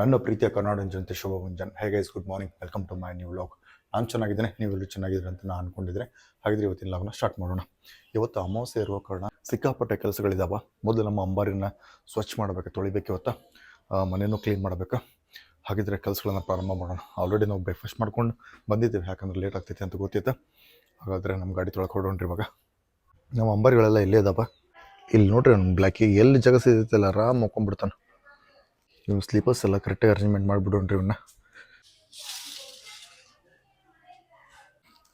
ನನ್ನ ಪ್ರೀತಿಯ ಕರ್ನಾಟಕ ಜನತೆ, ಶುಭ ಮುಂಜಾನೆ. ಹೇಗೆ guys good morning welcome to my new vlog ನಾನು ಚೆನ್ನಾಗಿದ್ದೇನೆ, ನೀವೆಲ್ಲರೂ ಚೆನ್ನಾಗಿದ್ದೀರಿ ಅಂತ ನಾನು ಅನ್ಕೊಂಡಿದ್ರೆ ಹಾಗಿದ್ರೆ ಇವತ್ತಿನ ಲಾಗ್ನ ಸ್ಟಾರ್ಟ್ ಮಾಡೋಣ. ಇವತ್ತು ಅಮಾವಾಸ್ಯೆ ಇರುವ ಕಾರಣ ಸಿಕ್ಕಾಪಟ್ಟೆ ಕೆಲಸಗಳಿದ್ದಾವೆ ಮೊದಲು ನಮ್ಮ ಅಂಬಾರಿನ ಸ್ವಚ್ಛ ಮಾಡಬೇಕು, ತೊಳಿಬೇಕು ಇವತ್ತು. ಮನೆಯೂ ಕ್ಲೀನ್ ಮಾಡಬೇಕು. ಹಾಗಿದ್ರೆ ಕೆಲಸಗಳನ್ನ ಪ್ರಾರಂಭ ಮಾಡೋಣ. ಆಲ್ರೆಡಿ ನಾವು ಬ್ರೇಕ್ಫಾಸ್ಟ್ ಮಾಡ್ಕೊಂಡು ಬಂದಿದ್ದೀವಿ, ಯಾಕಂದ್ರೆ ಲೇಟ್ ಆಗ್ತೈತೆ ಅಂತ ಗೊತ್ತಿತ್ತು. ಹಾಗಾದರೆ ನಮ್ಮ ಗಾಡಿ ತೊಳಕ್ಕೆ ಹೊಡೋಣ್ರಿ ಇವಾಗ. ನಮ್ಮ ಅಂಬಾರಿಗಳೆಲ್ಲ ಇಲ್ಲೇ ಇದಾವ ಇಲ್ಲಿ ನೋಡ್ರಿ, ನಮ್ಮ ಬ್ಲ್ಯಾಕಿ ಎಲ್ಲಿ ಜಾಗ ಅಲ್ಲ ಆರಾಮ್ ಮುಕ್ಕೊಂಡ್ಬಿಡ್ತಾನೆ ಇವ್ನು ಸ್ಲೀಪರ್ಸ್ ಎಲ್ಲ ಕರೆಕ್ಟಾಗಿ ಅರೇಂಜ್ಮೆಂಟ್ ಮಾಡಿಬಿಡೋಣ್ರಿ ಇವನ್ನ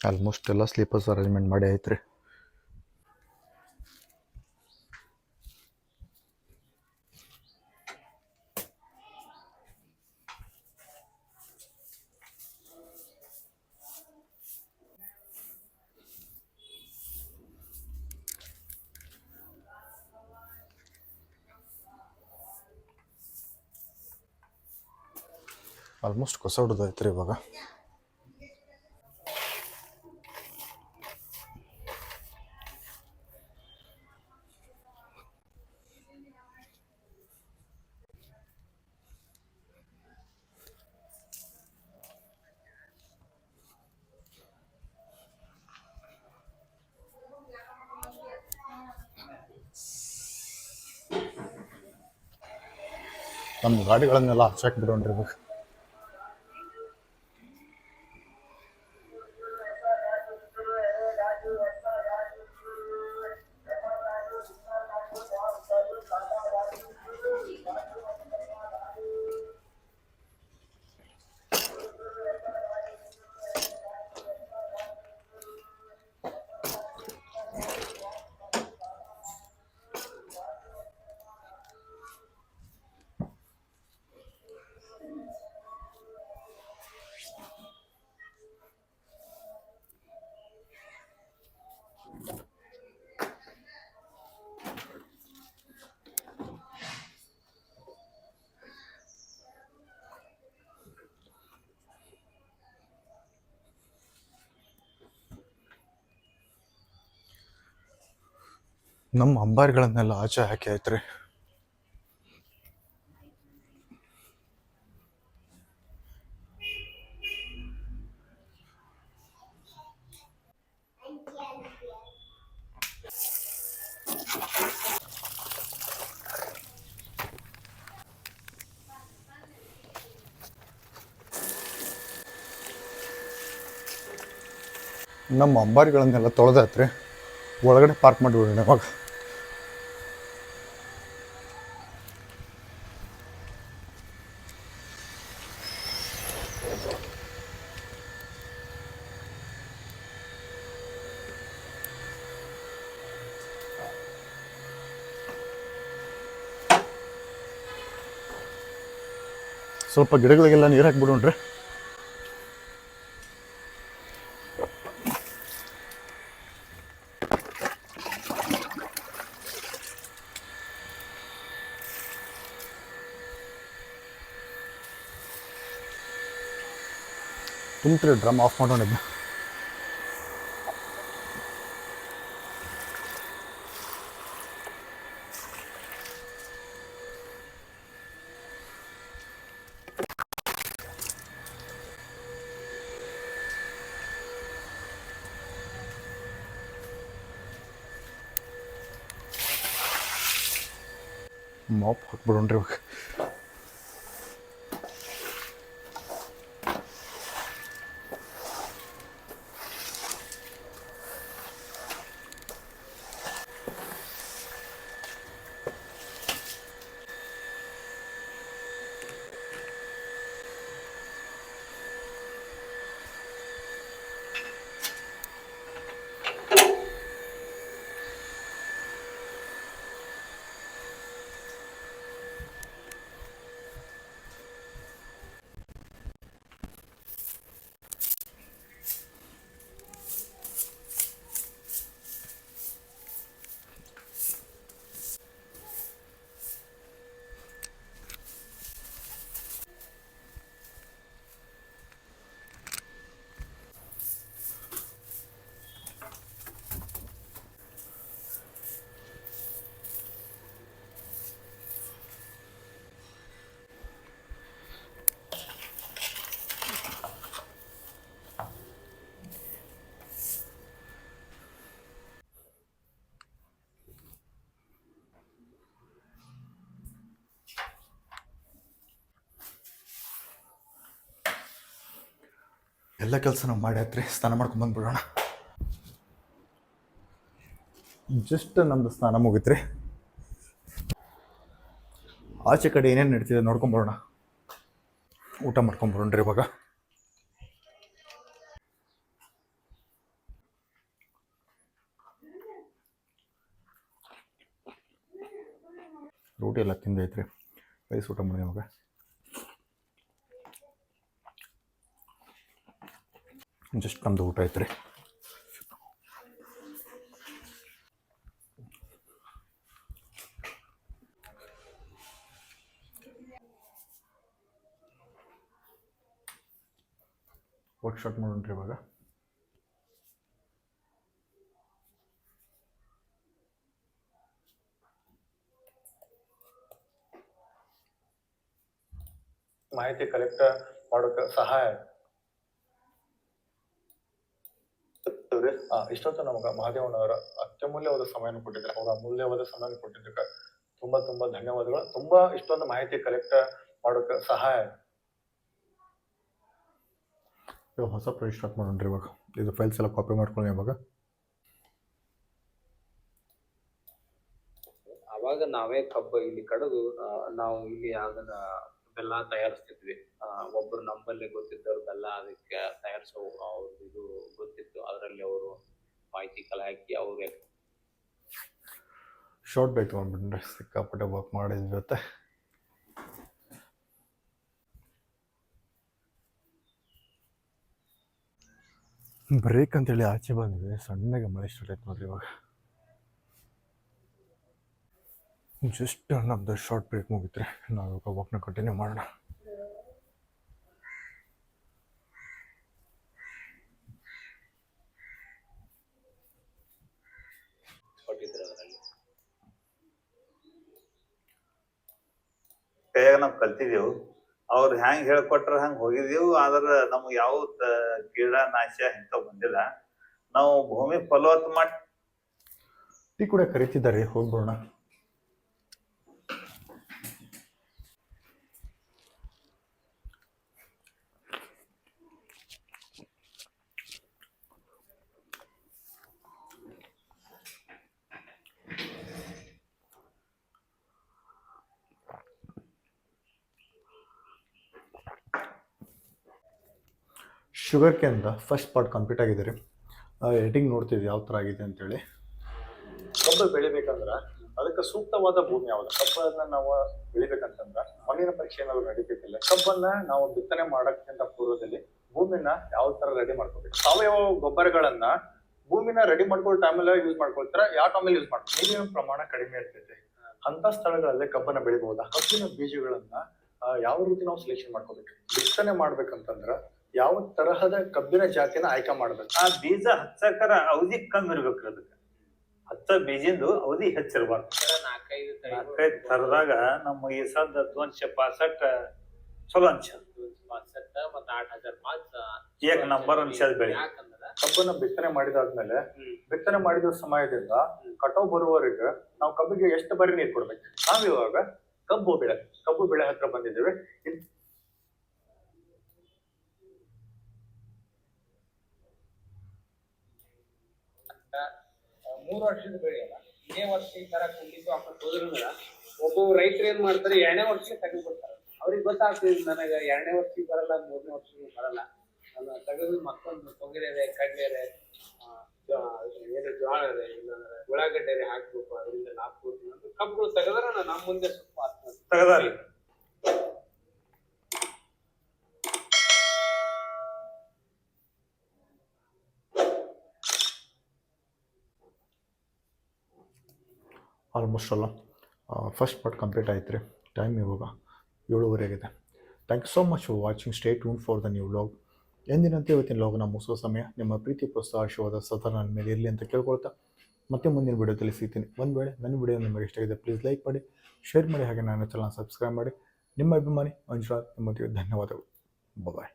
ಆಲ್ಮೋಸ್ಟ್ ಎಲ್ಲ ಸ್ಲೀಪರ್ಸ್ ಅರೇಂಜ್ಮೆಂಟ್ ಮಾಡಿ ಆಯ್ತು ಆಲ್ಮೋಸ್ಟ್ ಕಸ ಹೊಡೆದೈತೆ ರೀ ಇವಾಗ ನಮ್ಮ ಗಾಡಿಗಳನ್ನೆಲ್ಲ ಹಚ್ಚಾಕ್ ಬಿಡೋಣ್ರಿ ಇವಾಗ ನಮ್ಮ ಅಂಬಾರಿಗಳನ್ನೆಲ್ಲ ಆಚೆ ಹಾಕಿ ಆಯ್ತ್ರಿ. ನಮ್ಮ ಅಂಬಾರಿಗಳನ್ನೆಲ್ಲ ತೊಳೆದಾತ್ರಿ ಒಳಗಡೆ ಪಾರ್ಕ್ ಮಾಡಿಬಿಡೋಣ ಇವಾಗ. ಸ್ವಲ್ಪ ಗಿಡಗಳಿಗೆಲ್ಲ ನೀರು ಹಾಕ್ಬಿಡೋಣ್ರಿ ತುಂಬ್ತೀರಿ ಡ್ರಮ್ ಆಫ್ ಮಾಡೋಣ ಇದನ್ನ ಮಾಪ್ ಹಾಕ್ಬಿಡೋಣ್ರಿ ಇವಾಗ ಎಲ್ಲ ಕೆಲಸ ನಾವು ಮಾಡಿ ಸ್ನಾನ ಮಾಡ್ಕೊಂಡು ಬಂದ್ಬಿಡೋಣ. ಜಸ್ಟ್ ನಮ್ಮದು ಸ್ನಾನ ಮುಗಿತ್ರಿ. ಆಚೆ ಕಡೆ ಏನೇನು ನಡೀತಿದೆ ನೋಡ್ಕೊಂಬರೋಣ ಊಟ ಮಾಡ್ಕೊಂಬರೋಣ್ರಿ ಇವಾಗ. ರೋಟಿ ಎಲ್ಲ ತಿಂದೈತ್ರಿ. ರೈಸ್ ಊಟ ಮಾಡಿ ಇವಾಗ. ಜಸ್ಟ್ ನಮ್ದು ಊಟ ಐತ್ರಿ ವರ್ಕ್ ಸ್ಟಾರ್ಟ್ ಮಾಡೋಣ್ರಿ ಇವಾಗ. ಮಾಹಿತಿ ಕಲೆಕ್ಟ್ ಮಾಡೋಕೆ ಸಹಾಯ ಆ, ಇಷ್ಟೊತ್ತು ನಮಗೆ ಮಹಾದೇವನವರ ಅತ್ಯಮೂಲ್ಯವಾದ ಸಮಯವನ್ನು ಕೊಟ್ಟಿದ್ದಾರೆ. ಅವರ ಅಮೂಲ್ಯವಾದ ಸಮಯವನ್ನು ಕೊಟ್ಟಿದ್ದಕ್ಕೆ ತುಂಬಾ ತುಂಬಾ ಧನ್ಯವಾದಗಳು. ತುಂಬಾ ಇಷ್ಟೊಂದು ಮಾಹಿತಿ ಕಲೆಕ್ಟ್ ಮಾಡೋಕೆ ಸಹಾಯ ಹೊಸ ಪ್ರೈಸ್ ಸ್ಟಾರ್ಟ್ ಮಾಡೋಣ್ರಿ ಇವಾಗ. ಇದು ಫೈಲ್ಸ್ ಎಲ್ಲ ಕಾಪಿ ಮಾಡ್ಕೊಳ್ಳಿ ಇವಾಗ. ಅವಾಗ ನಾವೇ ಕಬ್ಬ ಇಲ್ಲಿ ಕಡಿದು ನಾವು ಇಲ್ಲಿ ಅದನ್ನ ಬೆಲ್ಲ ತಯಾರಿಸ್ತಿದ್ವಿ. ಒಬ್ರು ನಮ್ಮಲ್ಲಿ ಗೊತ್ತಿದ್ದವ್ರು ಬೆಲ್ಲ ಅದಕ್ಕೆ ತಯಾರಿಸೋ ಅವ್ರದ್ದು ಇದು ಗೊತ್ತಿತ್ತು. ಅದರಲ್ಲಿ ಅವರು ಮಾಹಿತಿ ಕಲೆ ಹಾಕಿ ಅವ್ರಿಗೆ ಶಾರ್ಟ್ ಬೇಕು ತೊಗೊಂಡ್ಬಿಟ್ರೆ ಸಿಕ್ಕಾಪಟ್ಟೆ ವರ್ಕ್ ಮಾಡಿದ ಜೊತೆ. ಬ್ರೇಕ್ ಅಂತೇಳಿ ಆಚೆ ಬಂದ್ವಿ. ಸಣ್ಣಗೆ ಮಳೆ ಸ್ಟಾರ್ಟ್ ಆಯ್ತು ನೋಡ್ರಿ ಇವಾಗ. ಜಸ್ಟ್ ನಮ್ದು ಶಾರ್ಟ್ ಬ್ರೇಕ್ ಮುಗಿದ್ರೆ ನಾವು ಇವಾಗ ವಾಕ್ನ ಕಂಟಿನ್ಯೂ ಮಾಡೋಣ ಕೈಯಾಗ ನಾವು ಕಲ್ತಿದೆವು. ಅವ್ರು ಹೆಂಗ್ ಹೇಳ್ಕೊಟ್ರ ಹಂಗ್ ಹೋಗಿದ್ದೆವು ಆದ್ರೆ ನಮ್ಗೆ ಯಾವ ಕೀಡ ನಾಶ ಇಂಥವು ಬಂದಿಲ್ಲ. ನಾವು ಭೂಮಿ ಫಲವತ್ ಮಾಡಿ ಟೀ ಕೂಡ ಕರಿತಿದ್ದಾರೆ ಹೋಗ್ಬೋಣ ಶುಗರ್ ಕೇಂದ್ರ ಫಸ್ಟ್ ಪಾರ್ಟ್ ಕಂಪ್ಲೀಟ್ ಆಗಿದೆ ರೀ ಎಡಿಟಿಂಗ್ ನೋಡ್ತಿದ್ವಿ ಯಾವ ಥರ ಆಗಿದೆ ಅಂತೇಳಿ. ಕಬ್ಬು ಬೆಳಿಬೇಕಂದ್ರೆ ಅದಕ್ಕೆ ಸೂಕ್ತವಾದ ಭೂಮಿ ಯಾವುದು? ಕಬ್ಬನ್ನ ನಾವು ಬೆಳಿಬೇಕಂತಂದ್ರೆ ಮಣ್ಣಿನ ಪರೀಕ್ಷೆ ಏನಾದರೂ ನಡೀತಿಲ್ಲ ಕಬ್ಬನ್ನ ನಾವು ಬಿತ್ತನೆ ಮಾಡೋಕ್ಕಿಂತ ಪೂರ್ವದಲ್ಲಿ ಭೂಮಿನ ಯಾವ ತರ ರೆಡಿ ಮಾಡ್ಕೋಬೇಕು? ಸಾವಯವ ಗೊಬ್ಬರಗಳನ್ನು ಭೂಮಿನ ರೆಡಿ ಮಾಡ್ಕೊಳ್ಳೋ ಟೈಮಲ್ಲಿ ಯೂಸ್ ಮಾಡ್ಕೊಳ್ತಾರೆ? ಯಾವ ಟೈಮಲ್ಲಿ ಯೂಸ್ ಮಾಡ್ತಾರೆ? ನೀರಿನ ಪ್ರಮಾಣ ಕಡಿಮೆ ಇರ್ತೈತೆ. ಅಂತ ಸ್ಥಳಗಳಲ್ಲಿ ಕಬ್ಬನ್ನ ಬೆಳಿಬಹುದಾ ಕಬ್ಬಿನ ಬೀಜಗಳನ್ನು ಯಾವ ರೀತಿ ನಾವು ಸೆಲೆಕ್ಷನ್ ಮಾಡ್ಕೋಬೇಕು? ಬಿತ್ತನೆ ಮಾಡ್ಬೇಕಂತಂದ್ರ ಯಾವ ತರಹದ ಕಬ್ಬಿನ ಜಾತಿನ ಆಯ್ಕೆ ಮಾಡ್ಬೇಕು? ಆ ಬೀಜ ಹಚ್ಚಕರ ಅವಧಿ ಕಮ್ಮಿ ಇರ್ಬೇಕ್ರಿ ಅದಕ್ಕೆ. ಹಚ್ಚ ಬೀಜಿಂದು ಅವಧಿ ಹೆಚ್ಚಿರ್ಬಾರ್ದು. ನಾಲ್ಕೈದು ತರದಾಗ ನಮ್ಮ ಈ ಸದ್ದ ದ್ವಂಶ ಪಾಸಟ್ ಚಲೋ ಮಾತ್ರ. ಏಕ್ ನಂಬರ್ ಅನ್ಸದ್ ಬೆಳೆ. ಯಾಕಂದ್ರ? ಕಬ್ಬನ್ನ ಬಿತ್ತನೆ ಮಾಡಿದಾದ್ಮೇಲೆ. ಬಿತ್ತನೆ ಮಾಡಿದ ಸಮಯದಿಂದ ಕಟಾವ್ ಬರುವವರೆಗೆ ನಾವು ಕಬ್ಬಿಗೆ ಎಷ್ಟು ಬಾರಿ ನೀರು ಕೊಡ್ಬೇಕು? ನಾವ್ ಇವಾಗ ಕಬ್ಬು ಬೆಳೆ ಕಬ್ಬು ಬೆಳೆ ಹತ್ರ ಬಂದಿದ್ದೇವೆ. ಮೂರು ವರ್ಷದ ಬೆಳೆ ಅಲ್ಲ. ಇದೇ ವರ್ಷ ಈ ತರ ಕುಂಡಿತು ಹಾಕೊಂಡು ಹೋದ್ರಂದ್ರ ಒಬ್ಬ ರೈತರು ಏನ್ ಮಾಡ್ತಾರೆ, ಎರಡನೇ ವರ್ಷ ತೆಗೆದುಕೊಡ್ತಾರೆ ಅವ್ರಿಗೆ ಗೊತ್ತಾಗ್ತದೆ ನನಗೆ ಎರಡನೇ ವರ್ಷಕ್ಕೆ ಬರಲ್ಲ, ಮೂರನೇ ವರ್ಷಕ್ಕೆ ಬರಲ್ಲ. ನಾನು ತೆಗೆದು ಮತ್ತೊಂದು ತೊಗರಿ ಕಡ್ಲೆ ಏನು ಜೋಳ ಇದೆ ಇಲ್ಲಾಂದ್ರೆ ಉಳ್ಳಾಗಡ್ಡೆ ಹಾಕ್ಬೇಕು, ಅದರಿಂದ ಲಾಭ ಕೊಡ್ತೀನಿ ಕಬ್ಬುಗಳು ತೆಗೆದ್ರೆ ನಮ್ಮ ಮುಂದೆ ಸ್ವಲ್ಪ ತೆಗದಾರಿ. ಆಲ್ಮೋಸ್ಟ್ ಅಲ್ಲ. ಫಸ್ಟ್ ಪಾರ್ಟ್ ಕಂಪ್ಲೀಟ್ ಆಯ್ತು ರೀ. ಟೈಮ್ ಇವಾಗ ಏಳುವರೆ ಆಗಿದೆ. Thank you so much for watching stay tune for the new log ಎಂದಿನಂತೆ ಇವತ್ತಿನ ಲಾಗ್ನ ಮುಗಿಸೋ ಸಮಯ. ನಿಮ್ಮ ಪ್ರೀತಿ, ಪ್ರೋತ್ಸಾಹ, ಆಶೀರ್ವಾದ ಸದಾ ನನ್ನ ಮೇಲೆ ಇರಲಿ ಅಂತ ಕೇಳ್ಕೊಳ್ತಾ ಮತ್ತೆ ಮುಂದಿನ ವಿಡಿಯೋದಲ್ಲಿ ಸಿಗ್ತೀನಿ. ಒಂದು ವೇಳೆ ನನ್ನ ವಿಡಿಯೋ ನಿಮಗೆ ಇಷ್ಟ ಆಗಿದೆ ಪ್ಲೀಸ್ ಲೈಕ್ ಮಾಡಿ ಶೇರ್ ಮಾಡಿ ಹಾಗೆ ನನ್ನ ಚಾನಲ್ ಸಬ್ಸ್ಕ್ರೈಬ್ ಮಾಡಿ. ನಿಮ್ಮ ಅಭಿಮಾನಿ ಮಂಜುನಾಥ್ ನಿಮ್ಮೊಂದಿಗೆ ಧನ್ಯವಾದಗಳು. ಬಾಯ್